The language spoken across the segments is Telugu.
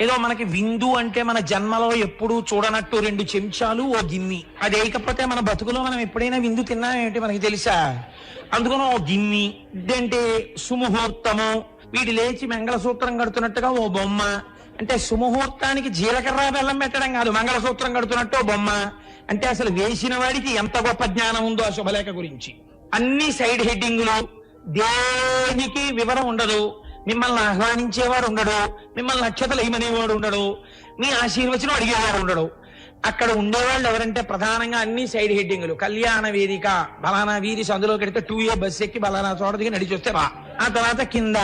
ఏదో మనకి విందు అంటే మన జన్మలో ఎప్పుడూ చూడనట్టు రెండు చెంచాలు ఓ గిన్ని. అది వేయకపోతే మన బతుకులో మనం ఎప్పుడైనా విందు తిన్నామేంటి మనకి తెలుసా? అందుకని ఓ గిన్ని ఇదంటే సుముహూర్తము? వీడి లేచి మంగళసూత్రం కడుతున్నట్టుగా ఓ బొమ్మ. అంటే సుముహూర్తానికి జీలకర్ర బెల్లం పెట్టడం కాదు మంగళసూత్రం కడుతున్నట్టు ఓ బొమ్మ. అంటే అసలు వేసిన వాడికి ఎంత గొప్ప జ్ఞానం ఉందో ఆ శుభలేఖ గురించి. అన్ని సైడ్ హెడ్డింగ్లు. దేనికి వివరం ఉండదు. మిమ్మల్ని ఆహ్వానించేవాడు ఉండడు మిమ్మల్ని నక్షత్రాలు ఏమనేవాడు ఉండడు మీ ఆశీర్వచనం అడిగేవాడు ఉండడు. అక్కడ ఉండేవాళ్ళు ఎవరంటే ప్రధానంగా అన్ని సైడ్ హెడ్డింగ్లు. కళ్యాణ వేదిక బలానా వీధి సందులో కడితే టూ ఏ బస్ ఎక్కి బలానా చోట దిగి నడిచి వస్తే రా ఆ తర్వాత కింద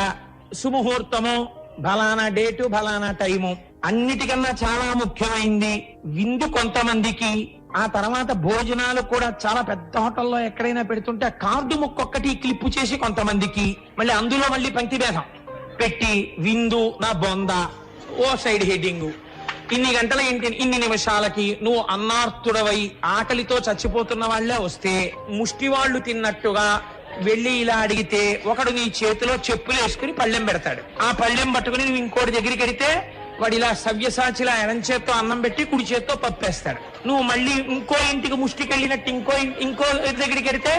సుముహూర్తము బలానా డేటు బలానా టైము. అన్నిటికన్నా చాలా ముఖ్యమైంది విందు కొంతమందికి. ఆ తర్వాత భోజనాలు కూడా చాలా పెద్ద హోటల్లో ఎక్కడైనా పెడుతుంటే కార్డు ముక్కొక్కటి క్లిప్పు చేసి కొంతమందికి. మళ్ళీ అందులో మళ్ళీ పంక్తి భేదం పెట్టి విందు నా బొంద. ఓ సైడ్ హెడ్డింగ్. ఇన్ని గంటల ఇంటి ఇన్ని నిమిషాలకి నువ్వు అన్నార్తుడవై ఆకలితో చచ్చిపోతున్న వాళ్ళే వస్తే ముష్టి వాళ్ళు తిన్నట్టుగా వెళ్ళి ఇలా అడిగితే ఒకడు నీ చేతిలో చెప్పులు వేసుకుని పళ్ళెం పెడతాడు. ఆ పళ్ళెం పట్టుకుని నువ్వు ఇంకోటి దగ్గరికి వెడితే వాడు ఇలా సవ్యసాచిలా ఎడం చేత్తో అన్నం పెట్టి కుడి చేత్తో పప్పేస్తాడు. నువ్వు మళ్ళీ ఇంకో ఇంటికి ముష్టికి వెళ్ళినట్టు ఇంకో ఇంకో దగ్గరికి వెడితే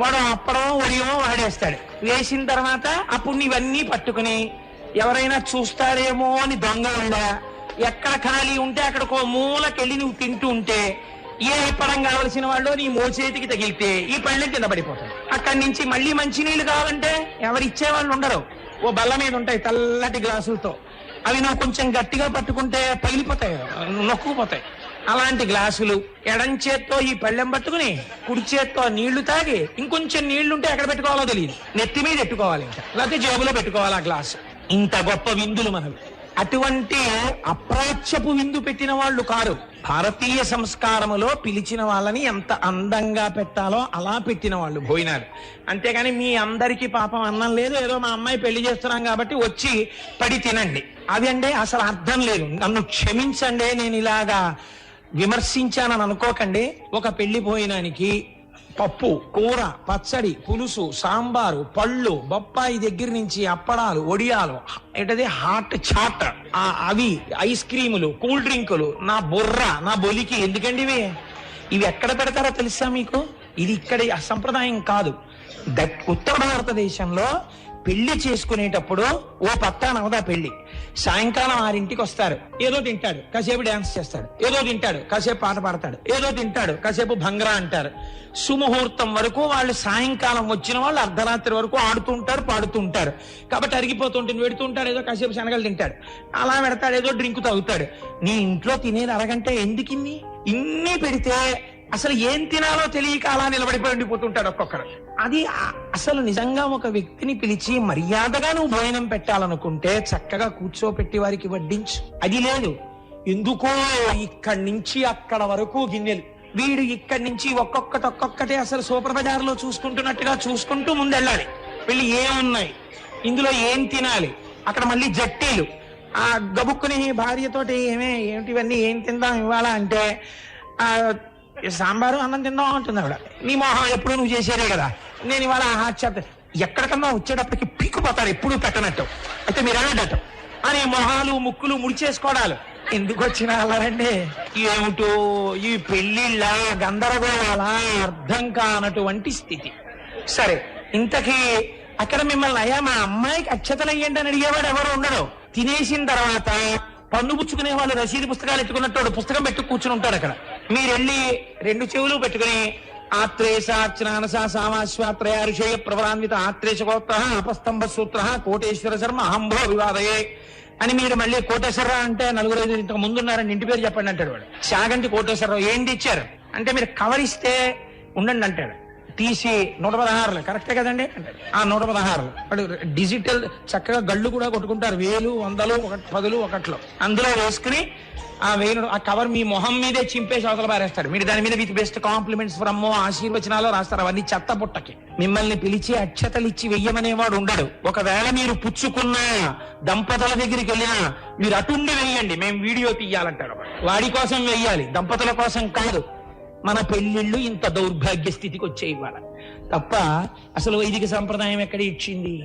వాడు అప్పడమో ఉడియమో వాడేస్తాడు. వేసిన తర్వాత అప్పుడు నీవన్నీ పట్టుకుని ఎవరైనా చూస్తారేమో అని దొంగ ఉండా ఎక్కడ ఖాళీ ఉంటే అక్కడికో మూలకెళ్ళి నువ్వు తింటూ ఉంటే ఏ పడం కావలసిన వాళ్ళు నీ మోచేతికి తగిలితే ఈ పళ్ళెం కింద పడిపోతాయి. అక్కడి నుంచి మళ్ళీ మంచినీళ్ళు కావాలంటే ఎవరిచ్చే వాళ్ళు ఉండరు. ఓ బల్ల మీద ఉంటాయి తెల్లటి గ్లాసులతో. అవి నువ్వు కొంచెం గట్టిగా పట్టుకుంటే పగిలిపోతాయి. నొక్కుపోతాయి అలాంటి గ్లాసులు ఎడం చేత్తో ఈ పళ్ళెం పట్టుకుని కుడి చేత్తో నీళ్ళు తాగి ఇంకొంచెం నీళ్ళుంటే ఎక్కడ పెట్టుకోవాలో తెలియదు. నెత్తి మీద పెట్టుకోవాలి ఇంకా. లేకపోతే జేబులో పెట్టుకోవాలి ఆ గ్లాసు. ఇంత గొప్ప విందులు మనవి. అటువంటి అప్రాచ్యపు విందు పెట్టిన వాళ్ళు కారు. భారతీయ సంస్కారములో పిలిచిన వాళ్ళని ఎంత అందంగా పెట్టాలో అలా పెట్టిన వాళ్ళు భోజనాలు అంతేగాని మీ అందరికీ పాపం అన్నం లేదు ఏదో మా అమ్మాయి పెళ్ళి చేస్తున్నాం కాబట్టి వచ్చి పడి తినండి. అవి అంటే అసలు అర్థం లేదు. నన్ను క్షమించండి నేను ఇలాగా విమర్శించానని అనుకోకండి. ఒక పెళ్ళి పోయినానికి పప్పు కూర పచ్చడి పులుసు సాంబారు పళ్ళు బొప్పాయి దగ్గర నుంచి అప్పడాలు ఒడియాలు ఏంటది? హాట్ చాట్. ఆ అవి ఐస్ క్రీములు కూల్ డ్రింకులు నా బుర్ర నా బొలికి ఎందుకండి ఇవి? ఇవి ఎక్కడ పెడతారో తెలుసా మీకు? ఇది ఇక్కడ సంప్రదాయం కాదు. దట్ ఉత్తర భారతదేశంలో పెళ్ళి చేసుకునేటప్పుడు ఓ పత్తా నవదా పెళ్ళి? సాయంకాలం ఆరింటికి వస్తారు. ఏదో తింటాడు కాసేపు డాన్స్ చేస్తాడు. ఏదో తింటాడు కాసేపు పాట పాడతాడు. ఏదో తింటాడు కాసేపు భంగ్రా అంటారు. సుముహూర్తం వరకు వాళ్ళు సాయంకాలం వచ్చిన వాళ్ళు అర్ధరాత్రి వరకు ఆడుతూ ఉంటారు పాడుతూ ఉంటారు కాబట్టి అరిగిపోతుంటుంది పెడుతుంటాడు ఏదో కాసేపు శనగలు తింటాడు. అలా పెడతాడు ఏదో డ్రింక్ తాగుతాడు. నీ ఇంట్లో తినేది అరగంట ఎందుకు ఇన్ని? ఇన్ని పెడితే అసలు ఏం తినాలో తెలియక అలా నిలబడిపోయి ఉండిపోతుంటాడు ఒక్కొక్కరు అది అసలు నిజంగా ఒక వ్యక్తిని పిలిచి మర్యాదగా నువ్వు భోజనం పెట్టాలనుకుంటే చక్కగా కూర్చోపెట్టి వారికి వడ్డించు. అది లేదు. ఎందుకో ఇక్కడి నుంచి అక్కడ వరకు గిన్నెలు. వీడు ఇక్కడి నుంచి ఒక్కొక్కటి ఒక్కొక్కటి అసలు సూపర్ బజార్లో చూసుకుంటున్నట్టుగా చూసుకుంటూ ముందెళ్ళాలి. వెళ్ళి ఏమున్నాయి? ఇందులో ఏం తినాలి? అక్కడ మళ్ళీ జట్టీలు. ఆ గబుక్కుని భార్యతోటి ఏమే ఏమిటి ఇవన్నీ ఏం తిందాం ఇవ్వాలా అంటే ఆ సాంబారు అన్నం తిందాం అంటుంది ఆవిడ. నీ మొహం ఎప్పుడు నువ్వు చేసేదే కదా. నేను ఇవాళ హాట్ చెప్తా ఎక్కడికన్నా వచ్చేటప్పటికి పీకుపోతారు ఎప్పుడు పెట్టనట్టు. అయితే మీరు అన్నట్టు అని మొహాలు ముక్కులు ముడిచేసుకోవడాలు ఎందుకు వచ్చిన అలారండి ఏమిటో ఈ పెళ్ళిళ్ళ గందరగోళాల అర్థం కానటువంటి స్థితి. సరే ఇంతకీ అక్కడ మిమ్మల్ని అయ్యా మా అమ్మాయికి అక్షతలు అని అడిగేవాడు ఎవరు ఉండడు. తినేసిన తర్వాత పన్ను పుచ్చుకునే వాళ్ళు రసీదు పుస్తకాలు ఎట్టుకున్నట్టు పుస్తకం పెట్టు కూర్చుని ఉంటాడు అక్కడ. మీరెళ్ళి రెండు చెవులు పెట్టుకుని ఆత్రేశాక్షనానస సామాశ్వాత్రయ ఋషయ ప్రవరాన్విత ఆత్రేశగోత్ర అపస్తంభ సూత్ర కోటేశ్వర శర్మ అహంభో వివాదయే అని మీరు మళ్ళీ కోటేశ్వరరావు అంటే నలుగురు ఐదు ఇంతకు ముందున్నారని ఇంటి పేరు చెప్పండి అంటాడు వాడు. శాగంటి కోటేశ్వరరావు ఏంటి ఇచ్చారు? అంటే మీరు కవర్ ఇస్తే ఉండండి అంటాడు. తీసి నూట పదహారులు కరెక్టే కదండి? ఆ నూట పదహారులు వాడు డిజిటల్ చక్కగా గళ్ళు కూడా కొట్టుకుంటారు. వేలు వందలు ఒక పదులు ఒకట్లో. అందులో వేసుకుని ఆ వేలు ఆ కవర్ మీ మొహం మీదే చింపేసి అవతల పారేస్తారు. మీరు దాని మీద విత్ బెస్ట్ కాంప్లిమెంట్స్ ఫ్రమ్ ఆశీర్వచనాలు రాస్తారు. అవన్నీ చెత్త పుట్టకి. మిమ్మల్ని పిలిచి అక్షతలు ఇచ్చి వెయ్యమనేవాడు ఉండడు. ఒకవేళ మీరు పుచ్చుకున్న దంపతుల దగ్గరికి వెళ్ళినా మీరు అటుండి వెయ్యండి మేము వీడియో తీయాలంటారు. వాడి కోసం వెయ్యాలి. దంపతుల కోసం కాదు. మన పెళ్ళిళ్ళు ఇంత దౌర్భాగ్య స్థితికి వచ్చే ఇవాళ. తప్ప అసలు వైదిక సంప్రదాయం ఎక్కడ ఇచ్చింది?